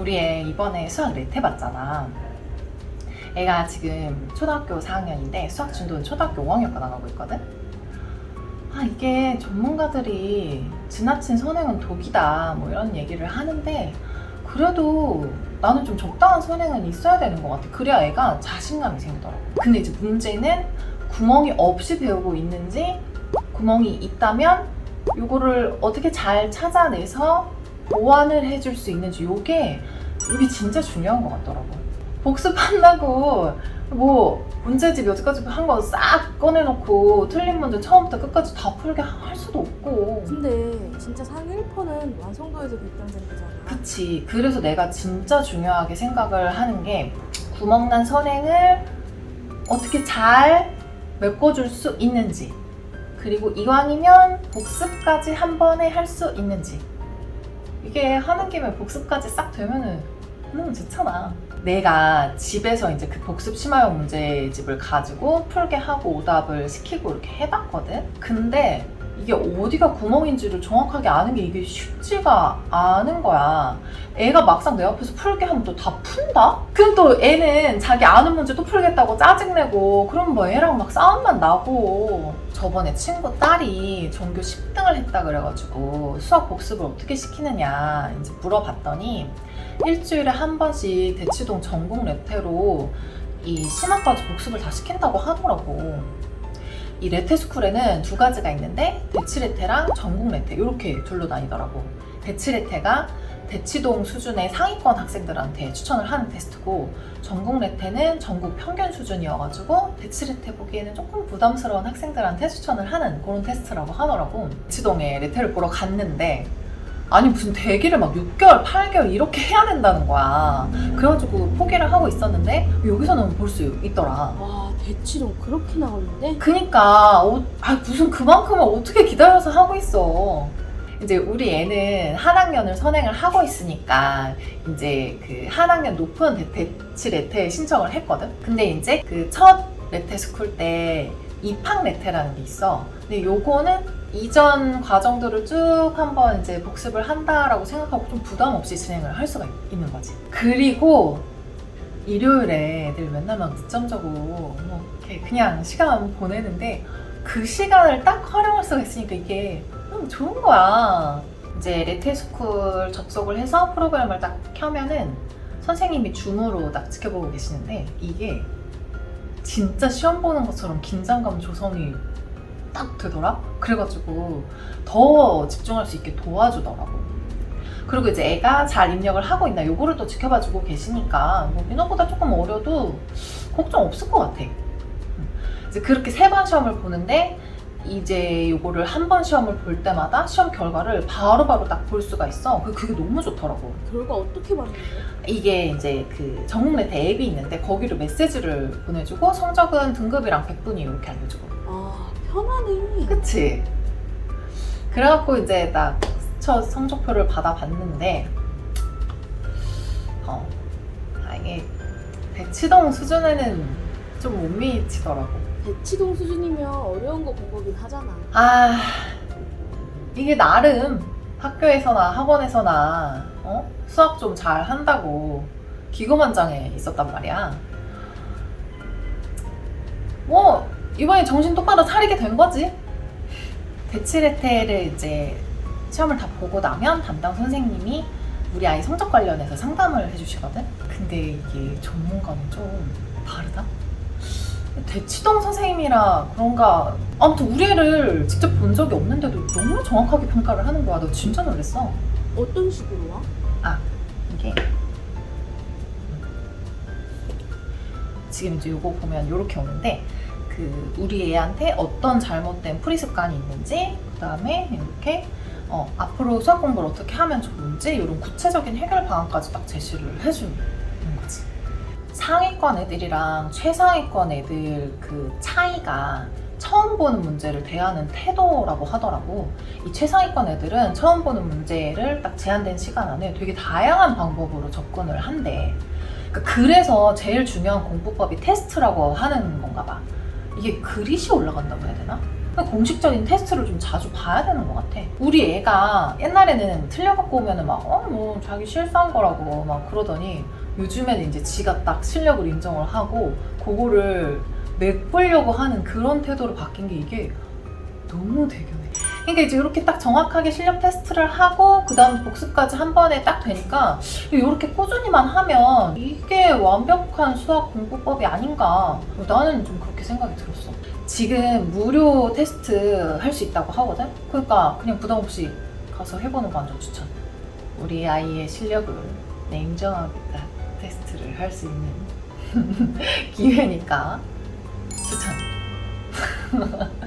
우리 애 이번에 수학 레테 봤잖아. 애가 지금 초등학교 4학년인데 수학 진도는 초등학교 5학년까지 나가고 있거든? 아, 이게 전문가들이 지나친 선행은 독이다, 뭐 이런 얘기를 하는데, 그래도 나는 좀 적당한 선행은 있어야 되는 것 같아. 그래야 애가 자신감이 생기더라고. 근데 이제 문제는 구멍이 없이 배우고 있는지, 구멍이 있다면, 요거를 어떻게 잘 찾아내서 보완을 해줄 수 있는지, 요게, 이게 진짜 중요한 것 같더라고. 복습한다고, 뭐, 문제집 여태까지 한 거 싹 꺼내놓고, 틀린 문제 처음부터 끝까지 다 풀게 할 수도 없고. 근데 진짜 상위 1%는 완성도에서 결정되는 거잖아. 그치. 그래서 내가 진짜 중요하게 생각을 하는 게 구멍난 선행을 어떻게 잘 메꿔줄 수 있는지 그리고 이왕이면 복습까지 한 번에 할 수 있는지 이게 하는 김에 복습까지 싹 되면은 너무 좋잖아. 내가 집에서 이제 그 복습 심화형 문제집을 가지고 풀게 하고 오답을 시키고 이렇게 해봤거든. 근데 이게 어디가 구멍인지를 정확하게 아는 게 이게 쉽지가 않은 거야. 애가 막상 내 앞에서 풀게 하면 또 다 푼다? 그럼 또 애는 자기 아는 문제 또 풀겠다고 짜증내고 그럼 뭐 애랑 막 싸움만 나고 저번에 친구 딸이 전교 10등을 했다 그래가지고 수학 복습을 어떻게 시키느냐 이제 물어봤더니 일주일에 한 번씩 대치동 전국 레테로 이 심화까지 복습을 다 시킨다고 하더라고. 이 레테 스쿨에는 두 가지가 있는데 대치 레테랑 전국 레테 이렇게 둘로 나뉘더라고. 대치 레테가 대치동 수준의 상위권 학생들한테 추천을 하는 테스트고 전국 레테는 전국 평균 수준이어가지고 대치 레테 보기에는 조금 부담스러운 학생들한테 추천을 하는 그런 테스트라고 하더라고. 대치동에 레테를 보러 갔는데 아니 무슨 대기를 막 6개월, 8개월 이렇게 해야 된다는 거야. 그래가지고 포기를 하고 있었는데 여기서는 볼 수 있더라. 와 대치동 그렇게 나오는데? 그니까 어, 아, 무슨 그만큼을 어떻게 기다려서 하고 있어. 이제 우리 애는 한 학년을 선행을 하고 있으니까 이제 그 한 학년 높은 대- 대치 레테에 신청을 했거든. 근데 이제 그 첫 레테 스쿨 때 입학 레테라는 게 있어. 근데 요거는 이전 과정들을 쭉 한번 이제 복습을 한다라고 생각하고 좀 부담 없이 진행을 할 수가 있- 있는 거지. 그리고 일요일에 애들 맨날 막 늦잠 자고 뭐 이렇게 그냥 시간 보내는데 그 시간을 딱 활용할 수가 있으니까 이게 너무 좋은 거야. 이제 레테스쿨 접속을 해서 프로그램을 딱 켜면은 선생님이 줌으로 딱 지켜보고 계시는데 이게 진짜 시험 보는 것처럼 긴장감 조성이 딱 되더라? 그래가지고 더 집중할 수 있게 도와주더라고. 그리고 이제 애가 잘 입력을 하고 있나 요거를 또 지켜봐주고 계시니까 뭐 민호보다 조금 어려도 걱정 없을 것 같아. 음. 이제 그렇게 세 번 시험을 보는데 이제 요거를 한 번 시험을 볼 때마다 시험 결과를 바로바로 딱 볼 수가 있어. 그- 그게 너무 좋더라고. 결과 어떻게 거야? 이게 이제 그 전국레테 앱이 있는데 거기로 메시지를 보내주고 성적은 등급이랑 백분위 이렇게 알려주고. 아 편하네. 그치? 그래갖고 이제 딱 첫 성적표를 받아봤는데 어, 아 이게 대치동 수준에는 좀 못 미치더라고. 대치동 수준이면 어려운 거 본 거긴 하잖아. 아 이게 나름 학교에서나 학원에서나 어? 수학 좀 잘 한다고 기고만장에 있었단 말이야. 뭐 이번에 정신 똑바로 차리게 된 거지. 대치레테를 이제 시험을 다 보고 나면 담당 선생님이 우리 아이 성적 관련해서 상담을 해주시거든. 근데 이게 전문가는 좀 다르다. 대치동 선생님이라 그런가 아무튼 우리 애를 직접 본 적이 없는데도 너무 정확하게 평가를 하는 거야 나 진짜 놀랐어 어떤 식으로 와? 이게 지금 이제 요거 보면 요렇게 오는데 그 우리 애한테 어떤 잘못된 풀이 습관이 있는지 그 다음에 이렇게 어, 앞으로 수학 공부를 어떻게 하면 좋은지 이런 구체적인 해결 방안까지 딱 제시를 해주는 거지. 상위권 애들이랑 최상위권 애들 그 차이가 처음 보는 문제를 대하는 태도라고 하더라고. 이 최상위권 애들은 처음 보는 문제를 딱 제한된 시간 안에 되게 다양한 방법으로 접근을 한대. 그러니까 그래서 제일 중요한 공부법이 테스트라고 하는 건가 봐. 이게 그릿이 올라간다고 해야 되나? 공식적인 테스트를 좀 자주 봐야 되는 것 같아. 우리 애가 옛날에는 틀려갖고 오면은 막, 어, 뭐, 자기 실수한 거라고 막 그러더니 요즘에는 이제 지가 딱 실력을 인정을 하고 그거를 메꾸려고 하는 그런 태도로 바뀐 게 이게 너무 대견해. 그러니까 이제 이렇게 딱 정확하게 실력 테스트를 하고 그 다음 복습까지 한 번에 딱 되니까 이렇게 꾸준히만 하면 이게 완벽한 수학 공부법이 아닌가 나는 좀 그렇게 생각이 들었어. 지금 무료 테스트 할 수 있다고 하거든? 그러니까 그냥 부담 없이 가서 해보는 거 완전 추천. 우리 아이의 실력을 냉정하게 딱 테스트를 할 수 있는 기회니까 추천.